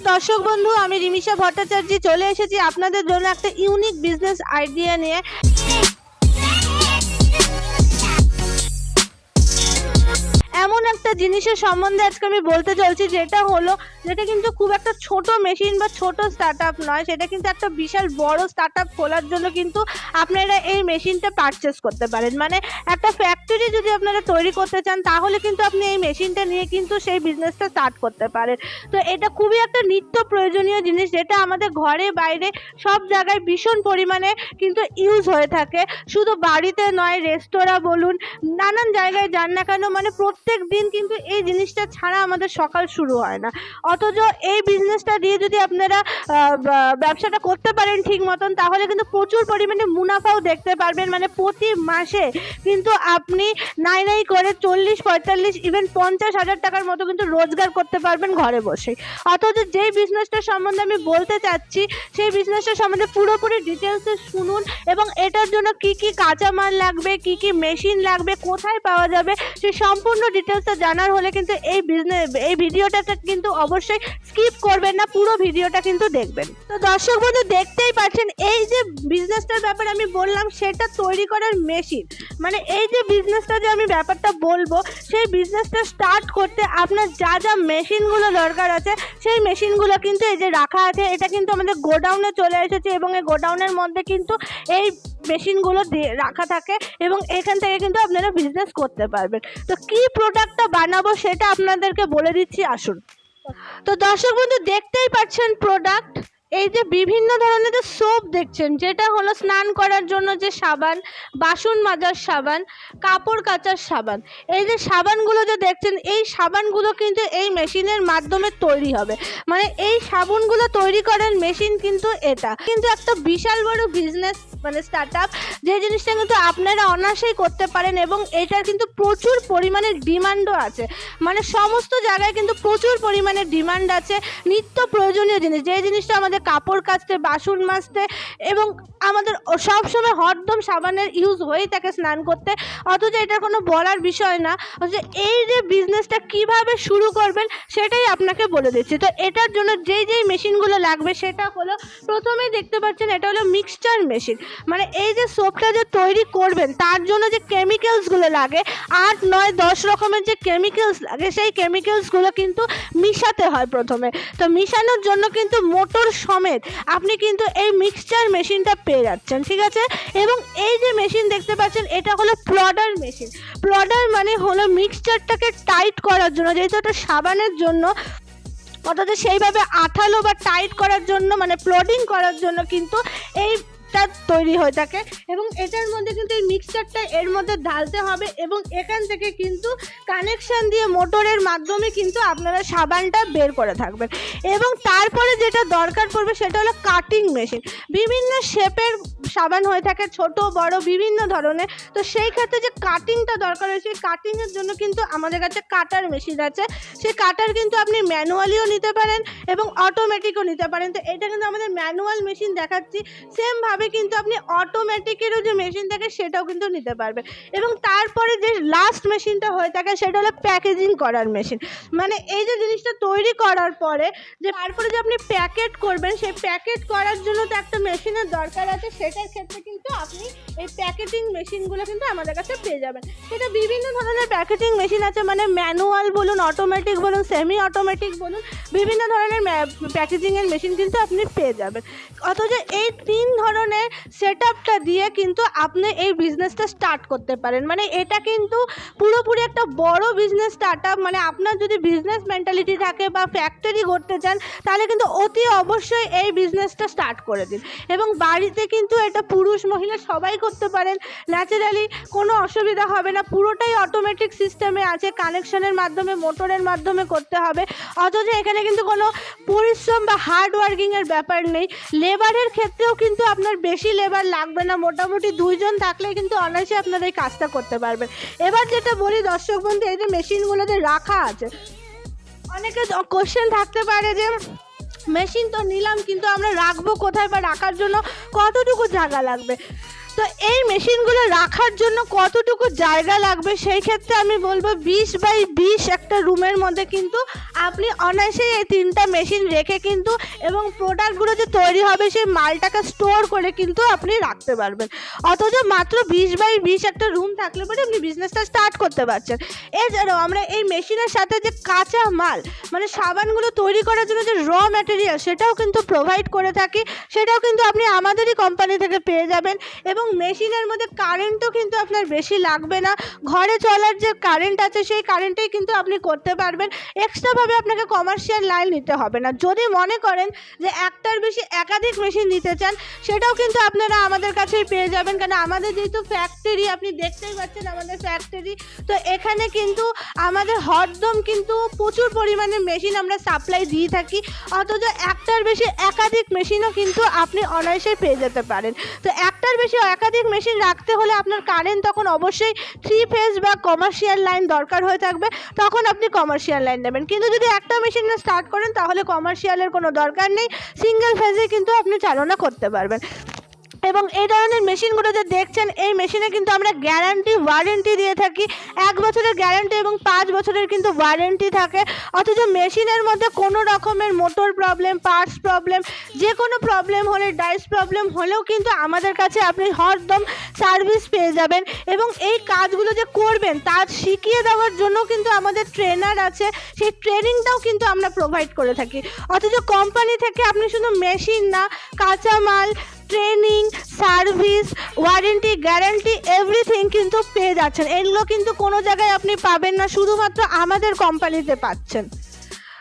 দর্শক বন্ধু আমি রিমিশা ভট্টাচার্য চলে এসেছি আপনাদের জন্য একটা ইউনিক বিজনেস আইডিয়া নিয়ে। একটা জিনিসের সম্বন্ধে আজকে আমি বলতে চলছি, যেটা হলো, যেটা কিন্তু খুব একটা ছোট মেশিন বা ছোট স্টার্ট নয়, সেটা কিন্তু একটা বিশাল বড় স্টার্ট আপ খোলার জন্য কিন্তু আপনারা এই মেশিনটা পারচেস করতে পারেন। মানে একটা ফ্যাক্টরি যদি আপনারা তৈরি করতে চান, তাহলে কিন্তু আপনি এই মেশিনটা নিয়ে কিন্তু সেই বিজনেসটা স্টার্ট করতে পারেন। তো এটা খুবই একটা নিত্য প্রয়োজনীয় জিনিস, যেটা আমাদের ঘরে বাইরে সব জায়গায় ভীষণ পরিমাণে কিন্তু ইউজ হয়ে থাকে। শুধু বাড়িতে নয় রেস্তোরাঁ বলুন, নানান জায়গায় যান না কেন মানে প্রত্যেক দিন কিন্তু এই জিনিসটা ছাড়া আমাদের সকাল শুরু হয় না। অথচ এই বিজনেসটা দিয়ে যদি আপনারা ব্যবসাটা করতে পারেন ঠিক মতন, তাহলে কিন্তু প্রচুর পরিমাণে মুনাফাও দেখতে পারবেন। মানে প্রতি মাসে কিন্তু আপনি নাই নাই করে চল্লিশ, পঁয়তাল্লিশ ইভেন পঞ্চাশ হাজার টাকার মতো কিন্তু রোজগার করতে পারবেন ঘরে বসে। অথচ যেই বিজনেসটা সম্বন্ধে আমি বলতে চাচ্ছি, সেই বিজনেসটা সম্বন্ধে পুরোপুরি ডিটেলসে শুনুন এবং এটার জন্য কি কি কাঁচামাল লাগবে, কি কি মেশিন লাগবে, কোথায় পাওয়া যাবে, সেই সম্পূর্ণ ডিটেলসটা জানার হলে কিন্তু এই বিজনেস এই ভিডিওটা কিন্তু অবশ্যই স্কিপ করবেন না, পুরো ভিডিওটা কিন্তু দেখবেন। তো দর্শক বন্ধু, দেখতেই পাচ্ছেন, এই যে বিজনেসটার ব্যাপারে আমি বললাম, সেটা তৈরি করার মেশিন মানে এই যে বিজনেসটা যে আমি ব্যাপারটা বলব, সেই বিজনেসটা স্টার্ট করতে আপনার যা যা মেশিনগুলো দরকার আছে, সেই মেশিনগুলো কিন্তু এই যে রাখা আছে, এটা কিন্তু আমাদের গোডাউনে চলে এসেছে এবং এই গোডাউনের মধ্যে কিন্তু এই মেশিনগুলো রাখা থাকে এবং এখান থেকে কিন্তু আপনারা বিজনেস করতে পারবেন। তো কি প্রোডাক্টটা বানাবো সেটা আপনাদেরকে বলে দিচ্ছি আসুন। তো দর্শক বন্ধু দেখতেই পাচ্ছেন প্রোডাক্ট এই যে বিভিন্ন ধরনের যে সোপ দেখছেন, যেটা হলো স্নান করার জন্য যে সাবান, বাসন মাজার সাবান, কাপড় কাচার সাবান, এই যে সাবানগুলো যে দেখছেন, এই সাবানগুলো কিন্তু এই মেশিনের মাধ্যমে তৈরি হবে। মানে এই সাবানগুলো তৈরি করার মেশিন কিন্তু এটা। কিন্তু একটা বিশাল বড় বিজনেস মানে স্টার্ট আপ যে জিনিসটা কিন্তু আপনারা অনায়াসেই করতে পারেন এবং এটার কিন্তু প্রচুর পরিমাণে ডিমান্ডও আছে। মানে সমস্ত জায়গায় কিন্তু প্রচুর পরিমাণে ডিমান্ড আছে। নিত্য প্রয়োজনীয় জিনিস, যে জিনিসটা আমাদের কাপড় কাচতে, বাসন মাজতে এবং আমাদের সব সময় হরদম সাবানের ইউজ হয়েই থাকে স্নান করতে। অথচ এটা কোনো বলার বিষয় না। অথচ এই যে বিজনেসটা কীভাবে শুরু করবেন সেটাই আপনাকে বলে দিচ্ছি। তো এটার জন্য যেই যেই মেশিনগুলো লাগবে সেটা হলো, প্রথমেই দেখতে পাচ্ছেন এটা হলো মিক্সচার মেশিন মানে এই যে সোপটা যে তৈরি করবেন, তার জন্য যে কেমিক্যালসগুলো লাগে, আট, নয়, দশ রকমের যে কেমিক্যালস লাগে, সেই কেমিক্যালসগুলো কিন্তু মিশাতে হয় প্রথমে। তো মিশানোর জন্য কিন্তু মোটর সমেত আপনি কিন্তু এই মিক্সচার মেশিনটা পেয়ে যাচ্ছেন, ঠিক আছে? এবং এই যে মেশিন দেখতে পাচ্ছেন, এটা হলো প্লডার মেশিন প্লডার মানে হলো মিক্সচারটাকে টাইট করার জন্য, যেহেতু এটা সাবানের জন্য, অর্থাৎ সেইভাবে আঠালো বা টাইট করার জন্য মানে প্লডিং করার জন্য কিন্তু এইটা তৈরি হয়ে থাকে এবং এটার মধ্যে কিন্তু এই মিক্সচারটা এর মধ্যে ঢালতে হবে এবং এখান থেকে কিন্তু কানেকশান দিয়ে মোটরের মাধ্যমে কিন্তু আপনারা সাবানটা বের করে থাকবেন। এবং তারপরে যেটা দরকার পড়বে সেটা হলো কাটিং মেশিন বিভিন্ন শেপের সাবান হয়ে থাকে, ছোট, বড়, বিভিন্ন ধরনের। তো সেই ক্ষেত্রে যে কাটিংটা দরকার হয় সেই কাটিংয়ের জন্য কিন্তু আমাদের কাছে কাটার মেশিন আছে। সেই কাটার কিন্তু আপনি ম্যানুয়ালিও নিতে পারেন এবং অটোমেটিকও নিতে পারেন। তো এটা কিন্তু আমাদের ম্যানুয়াল মেশিন দেখাচ্ছি। সেমভাবে কিন্তু আপনি অটোমেটিকেরও যে মেশিন থাকে সেটাও কিন্তু নিতে পারবেন। এবং তারপরে যে লাস্ট মেশিনটা হয়ে থাকে সেটা হলো প্যাকেজিং করার মেশিন মানে এই যে জিনিসটা তৈরি করার পরে যে তারপরে যে আপনি প্যাকেট করবেন, সেই প্যাকেট করার জন্য তো একটা মেশিনের দরকার আছে। সেটার ক্ষেত্রে কিন্তু আপনি এই প্যাকেটিং মেশিনগুলো কিন্তু আমাদের কাছে পেয়ে যাবেন। সেটা বিভিন্ন ধরনের প্যাকেটিং মেশিন আছে মানে ম্যানুয়াল বলুন অটোমেটিক বলুন সেমি অটোমেটিক বলুন, বিভিন্ন ধরনের প্যাকেজিংয়ের মেশিন কিন্তু আপনি পেয়ে যাবেন। অথচ এই তিন ধরনের সেট আপটা দিয়ে কিন্তু আপনি এই বিজনেসটা স্টার্ট করতে পারেন। মানে এটা কিন্তু পুরোপুরি একটা বড় বিজনেস স্টার্ট আপ মানে আপনার যদি বিজনেস মেন্টালিটি থাকে বা ফ্যাক্টরি করতে চান, তাহলে কিন্তু অতি অবশ্যই এই বিজনেসটা স্টার্ট করে দিন। এবং বাড়িতে কিন্তু এটা পুরুষ, মহিলা সবাই করতে পারেন। ন্যাচারালি কোনো অসুবিধা হবে না। পুরোটাই অটোমেটিক সিস্টেমে আছে। কানেকশনের মাধ্যমে মোটরের মাধ্যমে করতে হবে। অথচ এখানে কিন্তু কোনো পরিশ্রম বা হার্ড ওয়ার্কিংয়ের ব্যাপার নেই। লেবারের ক্ষেত্রেও কিন্তু আপনার বেশি লেবার লাগবে না। মোটামুটি দুইজন থাকলে কিন্তু অনায়াসে আপনারা এই কাজটা করতে পারবেন। এবার যেটা বলি দর্শক বন্ধু, এই যে মেশিনগুলোতে রাখা আছে। অনেকে কোশ্চেন থাকতে পারে যে, মেশিন তো নিলাম, কিন্তু আমরা রাখব কোথায় বা রাখার জন্য কতটুকু জায়গা লাগবে? তো এই মেশিনগুলো রাখার জন্য কতটুকু জায়গা লাগবে? সেই ক্ষেত্রে আমি বলব বিশ বাই বিশ একটা রুমের মধ্যে কিন্তু আপনি অনায়াসেই এই তিনটা মেশিন রেখে কিন্তু এবং প্রোডাক্টগুলো যে তৈরি হবে সেই মালটাকে স্টোর করে কিন্তু আপনি রাখতে পারবেন। অথচ মাত্র বিশ বাই বিশ একটা রুম থাকলে পরে আপনি বিজনেসটা স্টার্ট করতে পারছেন। এছাড়াও আমরা এই মেশিনের সাথে যে কাঁচা মাল মানে সাবানগুলো তৈরি করার জন্য যে র ম্যাটেরিয়াল সেটাও কিন্তু প্রোভাইড করে থাকি। সেটাও কিন্তু আপনি আমাদেরই কোম্পানি থেকে পেয়ে যাবেন এবং মেশিনের মধ্যে কারেন্টও কিন্তু আপনার বেশি লাগবে না। ঘরে চলার যে কারেন্ট আছে, সেই কারেন্টেই কিন্তু আপনি করতে পারবেন। এক্সট্রাভাবে আপনাকে কমার্শিয়াল লাইন নিতে হবে না। যদি মনে করেন যে একটার বেশি একাধিক মেশিন নিতে চান, সেটাও কিন্তু আপনারা আমাদের কাছেই পেয়ে যাবেন। কারণ আমাদের যেহেতু ফ্যাক্টরি আপনি দেখতেই পাচ্ছেন আমাদের ফ্যাক্টরি তো এখানে কিন্তু আমাদের হরদম কিন্তু প্রচুর পরিমাণে মেশিন আমরা সাপ্লাই দিয়ে থাকি। অথচ একটার বেশি একাধিক মেশিনও কিন্তু আপনি অনায়াসে পেয়ে যেতে পারেন। তো একটার বেশি একাধিক মেশিন রাখতে হলে আপনার কারেন্ট তখন অবশ্যই থ্রি ফেজ বা কমার্শিয়াল লাইন দরকার হয়ে থাকবে। তখন আপনি কমার্শিয়াল লাইন নেবেন। কিন্তু যদি একটা মেশিন স্টার্ট করেন, তাহলে কমার্শিয়ালের কোনো দরকার নেই। সিঙ্গেল ফেজে কিন্তু আপনি চালনা করতে পারবেন। এবং এই ধরনের মেশিনগুলো যে দেখছেন, এই মেশিনে কিন্তু আমরা গ্যারান্টি, ওয়ারেন্টি দিয়ে থাকি। এক বছরের গ্যারান্টি এবং পাঁচ বছরের কিন্তু ওয়ারেন্টি থাকে। অথচ মেশিনের মধ্যে কোনো রকমের মোটর প্রবলেম, পার্টস প্রবলেম, যে কোনো প্রবলেম হলে, ডাইস প্রবলেম হলেও কিন্তু আমাদের কাছে আপনি হরদম সার্ভিস পেয়ে যাবেন এবং এই কাজগুলো যে করবেন, তা শিখিয়ে দেওয়ার জন্য কিন্তু আমাদের ট্রেনার আছে। সেই ট্রেনিংটাও কিন্তু আমরা প্রোভাইড করে থাকি। অথচ কোম্পানি থেকে আপনি শুধু মেশিন না, কাঁচামাল, training service warranty guarantee everything কিন্তু পেয়ে যাচ্ছেন। এগুলো কিন্তু কোনো জায়গায় আপনি পাবেন না, শুধুমাত্র আমাদের কোম্পানিতে পাচ্ছেন।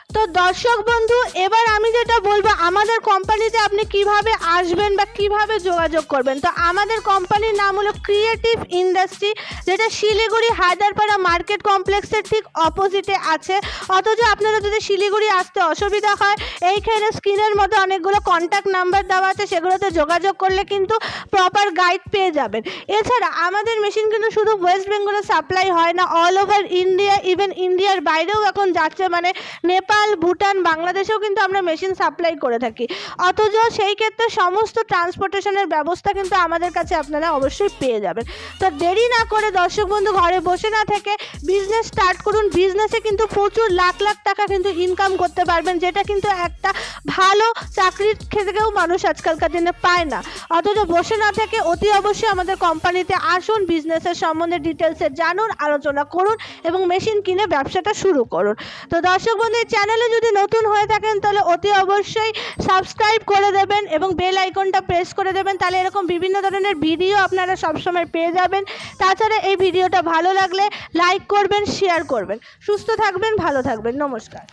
তো দর্শক বন্ধু, এবার আমি যেটা বলব, আমাদের কোম্পানিতে আপনি কীভাবে আসবেন বা কীভাবে যোগাযোগ করবেন? তো আমাদের কোম্পানির নাম হলো ক্রিয়েটিভ ইন্ডাস্ট্রি যেটা শিলিগুড়ি হায়দারপাড়া মার্কেট কমপ্লেক্সের ঠিক অপোজিটে আছে। অথচ আপনারা যদি শিলিগুড়ি আসতে অসুবিধা হয়, এইখানে স্ক্রিনের মধ্যে অনেকগুলো কন্ট্যাক্ট নাম্বার দেওয়া আছে, সেগুলোতে যোগাযোগ করলে কিন্তু প্রপার গাইড পেয়ে যাবেন। এছাড়া আমাদের মেশিন কিন্তু শুধু ওয়েস্ট বেঙ্গলে সাপ্লাই হয় না অল ওভার ইন্ডিয়া ইভেন ইন্ডিয়ার বাইরেও এখন যাচ্ছে। মানে নেপাল ভুটান, বাংলাদেশেও কিন্তু আমরা মেশিন সাপ্লাই করে থাকি। অথচ সেই ক্ষেত্রে সমস্ত ট্রান্সপোর্টেশনের ব্যবস্থা কিন্তু আমাদের কাছে আপনারা অবশ্যই পেয়ে যাবেন। তো দেরি না করে দর্শক বন্ধু ঘরে বসে না থেকে বিজনেস স্টার্ট করুন। বিজনেসে কিন্তু প্রচুর লাখ লাখ টাকা কিন্তু ইনকাম করতে পারবেন, যেটা কিন্তু একটা ভালো চাকরির ক্ষেত্রেও মানুষ আজকালকার দিনে পায় না। অথচ বসে না থেকে অতি অবশ্যই আমাদের কোম্পানিতে আসুন বিজনেসের সম্বন্ধে ডিটেলসে জানুন, আলোচনা করুন এবং মেশিন কিনে ব্যবসাটা শুরু করুন। তো দর্শক বন্ধু, এই চ্যানেলে যদি নতুন হয়ে থাকেন, তাহলে অতি অবশ্যই সাবস্ক্রাইব করে দেবেন এবং বেল আইকনটা প্রেস করে দেবেন। তাহলে এরকম বিভিন্ন ধরনের ভিডিও আপনারা সবসময় পেয়ে যাবেন। তাছাড়া এই ভিডিওটা ভালো লাগলে লাইক করবেন শেয়ার করবেন। সুস্থ থাকবেন, ভালো থাকবেন। নমস্কার।